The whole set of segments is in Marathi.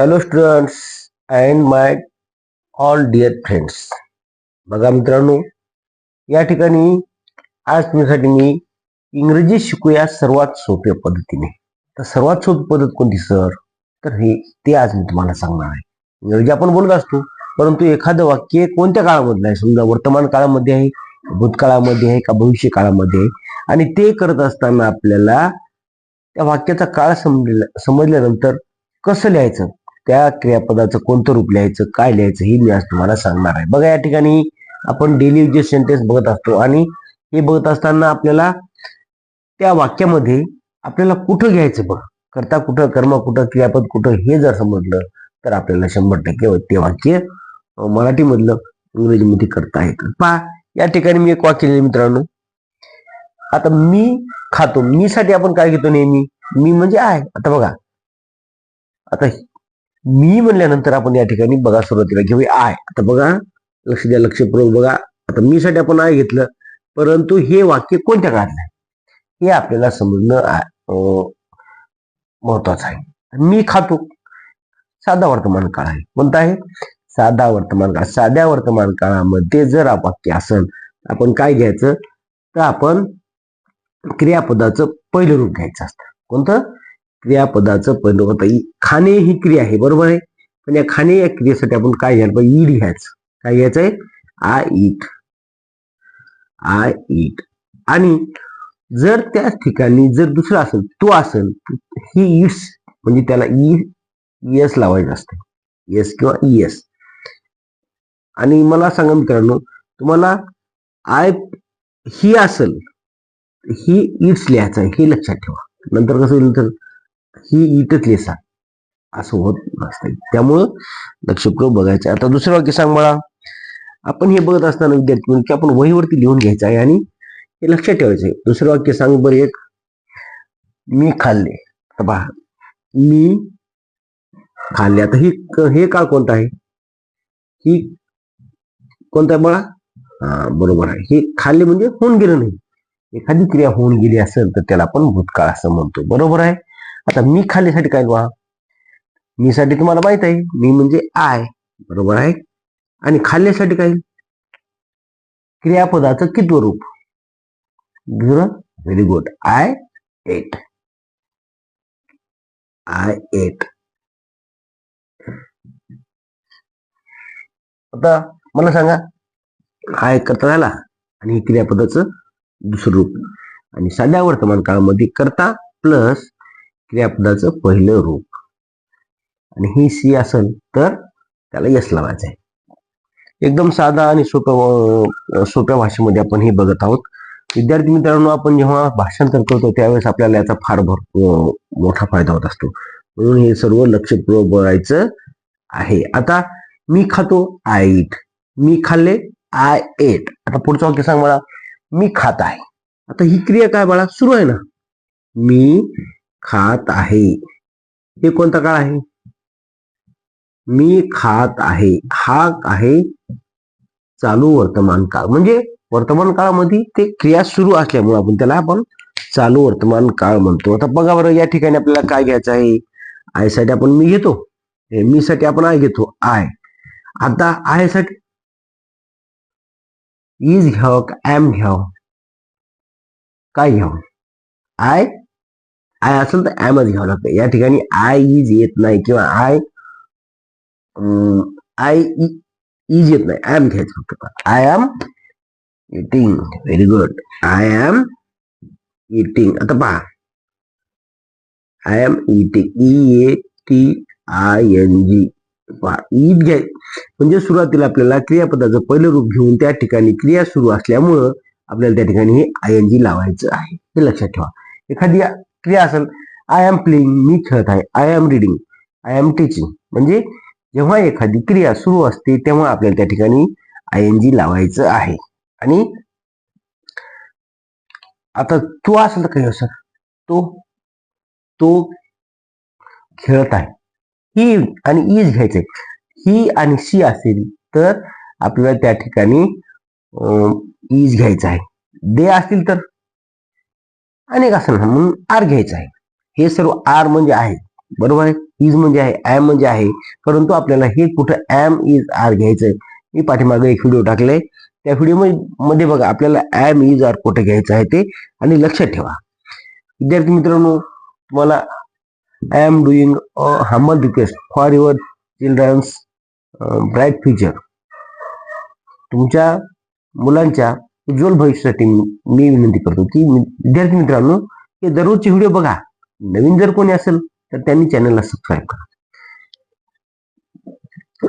Hello students and my all dear friends बघा मित्रांनो या ठिकाणी आज तुमच्यासाठी मी इंग्रजी शिकूया सर्वात सोप्या पद्धतीने. तर सर्वात सोपी पद्धत कोणती सर तर हे ते आज मी तुम्हाला सांगणार आहे. इंग्रजी आपण बोलत असतो परंतु एखादं वाक्य कोणत्या काळामधलं आहे? समजा वर्तमान काळामध्ये आहे भूतकाळामध्ये आहे का भविष्य काळामध्ये आहे? आणि ते करत असताना आपल्याला त्या वाक्याचा काळ समजल्या समजल्यानंतर कसं लिहायचं? त्या क्रियापदाचं कोणतं रूप लिहायचं काय लिहायचं हे मी आज तुम्हाला सांगणार आहे. बघा या ठिकाणी आपण डेली जे सेंटेन्स बघत असतो आणि हे बघत असताना आपल्याला त्या वाक्यामध्ये आपल्याला कुठं घ्यायचं बघ? करता कुठं कर्म कुठं क्रियापद कुठं हे जर समजलं तर आपल्याला शंभर टक्के ते वाक्य मराठीमधलं इंग्रजीमध्ये करता येतं. पहा या ठिकाणी मी एक वाक्य लिहिले मित्रांनो. आता मी खातो. मी साठी आपण काय घेतो नेहमी? मी म्हणजे आहे आता बघा. आता मी म्हणल्यानंतर आपण या ठिकाणी बघा सुरुवातीला घेऊया. आय. आता बघा लक्ष द्या लक्षपूर्वक बघा. आता मी साठी आपण आय घेतलं परंतु हे वाक्य कोणत्या काळातलं आहे हे आपल्याला समजणं अं, महत्वाचं आहे. मी खातो. साधा वर्तमान काळ आहे. कोणता आहे? साधा वर्तमान काळ. साध्या वर्तमान काळामध्ये जर वाक्य असेल आपण काय घ्यायचं? तर आपण क्रियापदाचं पहिलं रूप घ्यायचं असतं. कोणतं? क्रियापदाचं पहिलं होतं खाणे ही क्रिया आहे बरोबर आहे? पण या खाणे या क्रियेसाठी आपण काय घ्यायला पाहिजे ईड घ्यायचं. काय घ्यायचंय आय इट आय इट आणि जर त्याच ठिकाणी जर दुसरं असेल तो असेल ही इट्स म्हणजे त्याला ई एस लावायचं असतं. एस किंवा ई एस आणि मला सांगा मित्रांनो तुम्हाला आय ही असेल ही इट्स लिहायचं हे लक्षात ठेवा. नंतर कसं होईल तर? ही इटच लिहा. असं होत नसतं त्यामुळं लक्षपूर्वक बघायचं. आता दुसरं वाक्य सांग मला आपण हे बघत असताना विद्यार्थी म्हणून की आपण वहीवरती लिहून घ्यायचं आहे आणि हे लक्षात ठेवायचं आहे. दुसरं वाक्य सांग बरं एक. मी खाल्ले. पहा. मी खाल्ले. आता ही हे काळ कोणता आहे? ही कोणता आहे बघा हा बरोबर आहे. हे खाल्ले म्हणजे होऊन गेलं नाही. एखादी क्रिया होऊन गेली असेल तर त्याला आपण भूतकाळ असं म्हणतो. बरोबर आहे? आता मी खाल्ल्यासाठी काय बघा मी साठी तुम्हाला माहीत आहे मी म्हणजे आय बरोबर आहे? आणि खाल्ल्यासाठी काय क्रियापदाचं कितवं रूप very good. I ate. I ate. आता मला सांगा आय करता झाला आणि हे क्रियापदाचं दुसरं रूप. आणि साध्या वर्तमान काळामध्ये करता प्लस क्रियापदाचं पहिलं रूप. आणि ही सी असेल तर त्याला यस लावायचं आहे. एकदम साधा आणि सोप्या सोप्या भाषेमध्ये आपण हे बघत आहोत. विद्यार्थी मित्रांनो आपण जेव्हा भाषांतर करतो त्यावेळेस आपल्याला याचा फार भर मोठा फायदा होत असतो. म्हणून हे सर्व लक्षपूर्वक बघायचं आहे. आता मी खातो आय इट मी खाल्ले आय एट आता पुढचं वाक्य सांग मला. मी खात आहे. आता ही क्रिया काय बाळा? सुरू आहे ना. मी खात आहे. हे कोणता काळ आहे? मी खात आहे. हा आहे. चालू वर्तमान काळ. म्हणजे वर्तमान काळामध्ये ते क्रिया सुरू असल्यामुळे आपण त्याला आपण चालू वर्तमान काळ म्हणतो. आता बघा बरं या ठिकाणी आपल्याला काय घ्यायचं आहे? आयसाठी आपण मी घेतो. मी साठी आपण आय घेतो. आय आता आयसाठी इज घ्यावं का एम घ्यावं? काय घ्यावं? आय आय असेल तर एमच घ्यावं लागतं. या ठिकाणी आय इज येत नाही किंवा आय आय इज येत नाही. आय एम घ्यायचं फक्त. I am eating very good I am eating आता पहा. I am eating E A T I N G पहा. ईट घ्याय म्हणजे सुरुवातीला आपल्याला क्रियापदाचं पहिलं रूप घेऊन त्या ठिकाणी क्रिया सुरू असल्यामुळं आपल्याला त्या ठिकाणी हे आय एन जी लावायचं आहे. हे लक्षात ठेवा. एखादी क्रिया असेल आय एम प्लेइंग मी खेळत आहे I am reading I am teaching म्हणजे जेव्हा एखादी क्रिया सुरू असते तेव्हा आपल्याला त्या ठिकाणी आय एन जी लावायचं आहे. आणि आता तो असेल तर काही असं? तो तो खेळत आहे. ही आणि इज घ्यायचंय. ही आणि सी असेल तर आपल्याला त्या ठिकाणी इज घ्यायचं आहे. दे असतील तर अनेक असणार म्हणून आर घ्यायचं आहे. हे सर्व आर म्हणजे आहे. बरोबर आहे? इज म्हणजे आहे. ॲम म्हणजे आहे. परंतु आपल्याला हे कुठं ॲम इज आर घ्यायचंय मी पाठीमागे एक व्हिडिओ टाकलाय. त्या व्हिडिओमध्ये बघा आपल्याला ॲम इज आर कुठे घ्यायचं आहे ते आणि लक्षात ठेवा. विद्यार्थी मित्रांनो तुम्हाला I am doing a humble request for your childrens bright future तुमच्या मुलांच्या उज्ज्वल भविष्यासाठी मी विनंती करतो की विद्यार्थी मित्रांनो हे दररोजचे व्हिडिओ बघा. नवीन जर कोणी असेल तर त्यांनी चॅनलला सबस्क्राईब करा.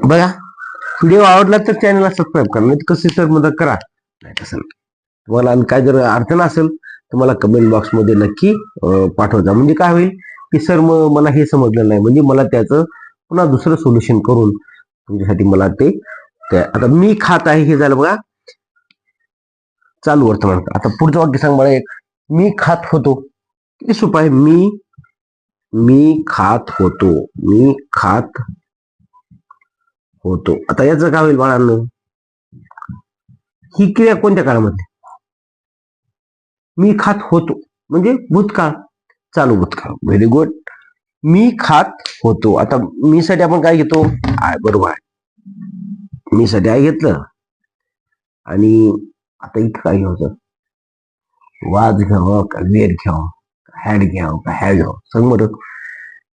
बघा व्हिडिओ आवडला तर चॅनलला सबस्क्राईब करा नाही कसे तर मदत करा? नाही तसं तुम्हाला काय जर अडचण असेल तर मला कमेंट बॉक्समध्ये नक्की पाठवता म्हणजे काय होईल की सर मग मला हे समजलं नाही. म्हणजे मला त्याचं पुन्हा दुसरं सोल्युशन करून तुमच्यासाठी मला ते आता मी खात आहे हे झालं बघा. चालू वर्तमान काळ. आता पुढचं वाक्य सांग मला एक. मी खात होतो. किती सोपं आहे? मी मी खात होतो. मी खात होतो. आता याचं काय होईल बाळांनो? ही क्रिया कोणत्या काळामध्ये? मी खात होतो. म्हणजे भूतकाळ. चालू भूतकाळ. व्हेरी गुड मी खात होतो. आता मी साठी आपण काय घेतो? आय बरोबर आहे. मी साठी आय घेतलं. आणि आता इथं काय घ्यायचं वाज घ्यावं का वेर घ्यावं का हॅड घ्यावं का हॅड घ्यावं सांग बरं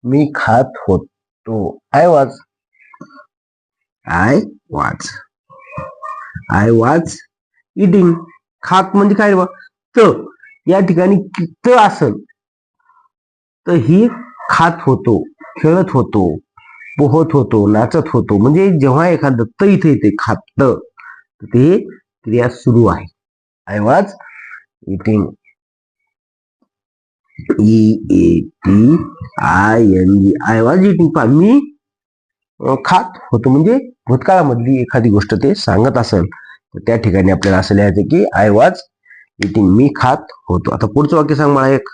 मी खात होतो. I was. I was. I was eating खात म्हणजे काय बा? त. या ठिकाणी त असल. तर ही खात होतो खेळत होतो पोहत होतो नाचत होतो. म्हणजे जेव्हा एखादं त इथे येते खात ते क्रिया सुरू आहे. I was eating E A T I N G I was eating पा मी खात होतो. म्हणजे भूतकाळामधली एखादी गोष्ट ते सांगत असेल तर त्या ठिकाणी आपल्याला असं लिहायचं की आय वाज इटिंग मी खात होतो. आता पुढचं वाक्य सांग मला एक.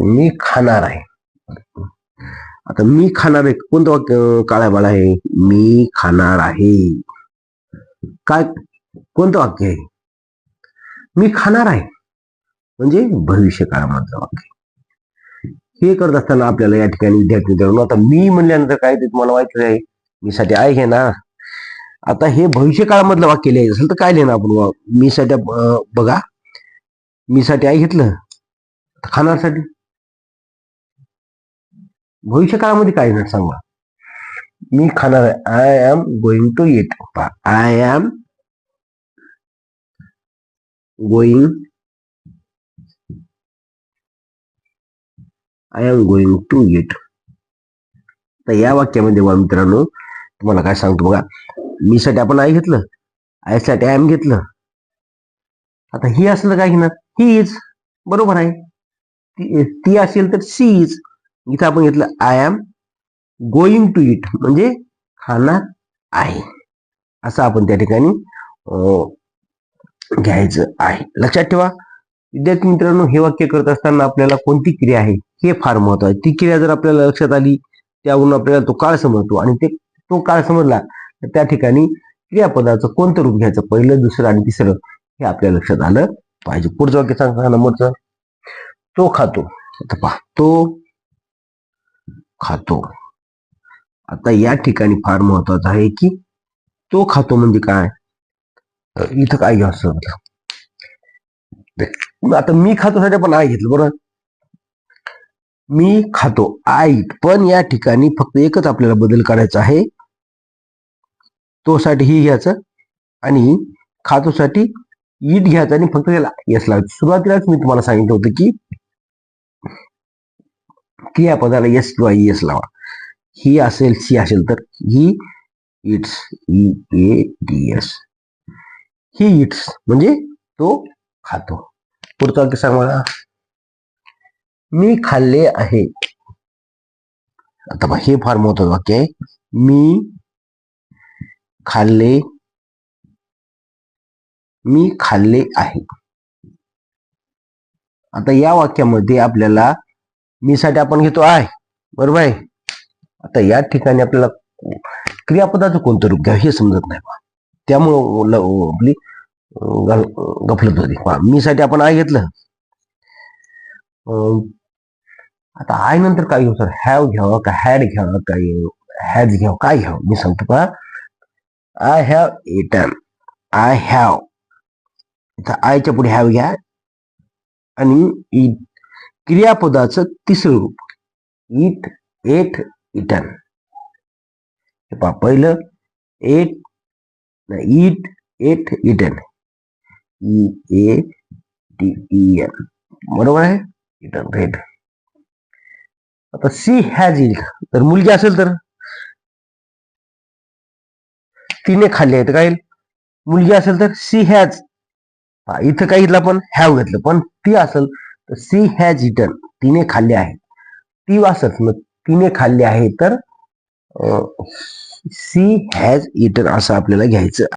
मी खाणार आहे. आता मी खाणार आहे. कोणतं वाक्य काळा बाळा आहे मी खाणार आहे. काय कोणतं वाक्य आहे? मी खाणार आहे. म्हणजे भविष्य काळामधलं वाक्य हे करत असताना आपल्याला या ठिकाणी विद्यार्थी मित्रांनो आता मी म्हणल्यानंतर काय ते तुम्हाला माहिती आहे? मी साठी आहे हे ना. आता हे भविष्य काळामधलं वाक्य लिहायचं असेल तर काय लिहिणार आपण? मी साठी बघा. मी साठी आई घेतलं. साठी भविष्य काळामध्ये काय येणार सांगा? मी खाणार आहे. I am going to eat I am going I am going to eat तर या वाक्यामध्ये बघा मित्रांनो तुम्हाला काय सांगतो बघा. मी साठी आपण आय घेतलं. आयसाठी आय एम घेतलं. आता ही असलं काय घेणार? ही इज बरोबर आहे. ती ती असेल तर सी इज इथं आपण घेतलं I am going to eat म्हणजे खाणार आहे. असं आपण त्या ठिकाणी अं, घ्यायचं आहे. लक्षात ठेवा विद्यार्थी मित्रांनो हे वाक्य करत असताना आपल्याला कोणती क्रिया आहे हे फार महत्त्व आहे. ती क्रिया जर आपल्याला लक्षात आली त्यावरून आपल्याला तो काळ समजतो आणि ते तो काळ समजला तर त्या ठिकाणी क्रियापदाचं कोणतं रूप घ्यायचं? पहिलं दुसरं आणि तिसरं हे आपल्या लक्षात आलं पाहिजे. पुढचं वाक्य सांगा नंबरचं तो खातो. पहा तो खातो. आता या ठिकाणी फार महत्वाचं आहे की तो खातो म्हणजे काय? तर इथं काय घ्यावं असं? आता मी खातो साठी आय घेतलं बरोबर? मी खातो आय पण या ठिकाणी फक्त एकच आपल्याला बदल करायचा आहे. तो साठी ही घ्यायचं आणि खातो साठी ईट घ्यायचं आणि फक्त त्याला यस लावायचं. सुरुवातीलाच मी तुम्हाला सांगितलं होतं की क्रियापदाला यस किंवा यस लावा. ही असेल सी असेल तर he eats E A D S. He eats म्हणजे तो खातो. पुढचा वाक्य सांग. मला मी खाल्ले आहे. आता हे फार महत्वाचं वाक्य आहे. मी खाल्ले मी खाल्ले आहे. आता या वाक्यामध्ये आपल्याला मी साठी आपण घेतो आहे बरोबर आहे? आता या ठिकाणी आपल्याला क्रियापदाचं कोणतं रूप घ्या हे समजत नाही पहा. त्यामुळं आपली गफलत होती. पहा, मी साठी आपण आय घेतलं. अं, आता आय नंतर काय घेऊ? सर हॅव घ्यावं का हॅड घ्यावं? काय हॅज घ्यावं? काय घ्यावं? मी सांगतो पहा I have eaten I have इथं आयच्या पुढे हॅव घ्या. आणि इ- क्रियापदाचं तिसरं रूप. इट एट इटन हे पहा ate eat ate eaten E A T N बरोबर आहे इटन रेट आता सी हॅज इट तर मुलगी असेल तर तिने खाल्ले आहेत काय मुलगी असेल तर सी हॅज इथं काय घेतलं आपण हॅव घेतलं पण ती असेल तर सी हॅज इटन तिने खाल्ले आहे ती असेल मग तिने खाल्ले आहे तर सी हॅज इटन असं आपल्याला घ्यायचं.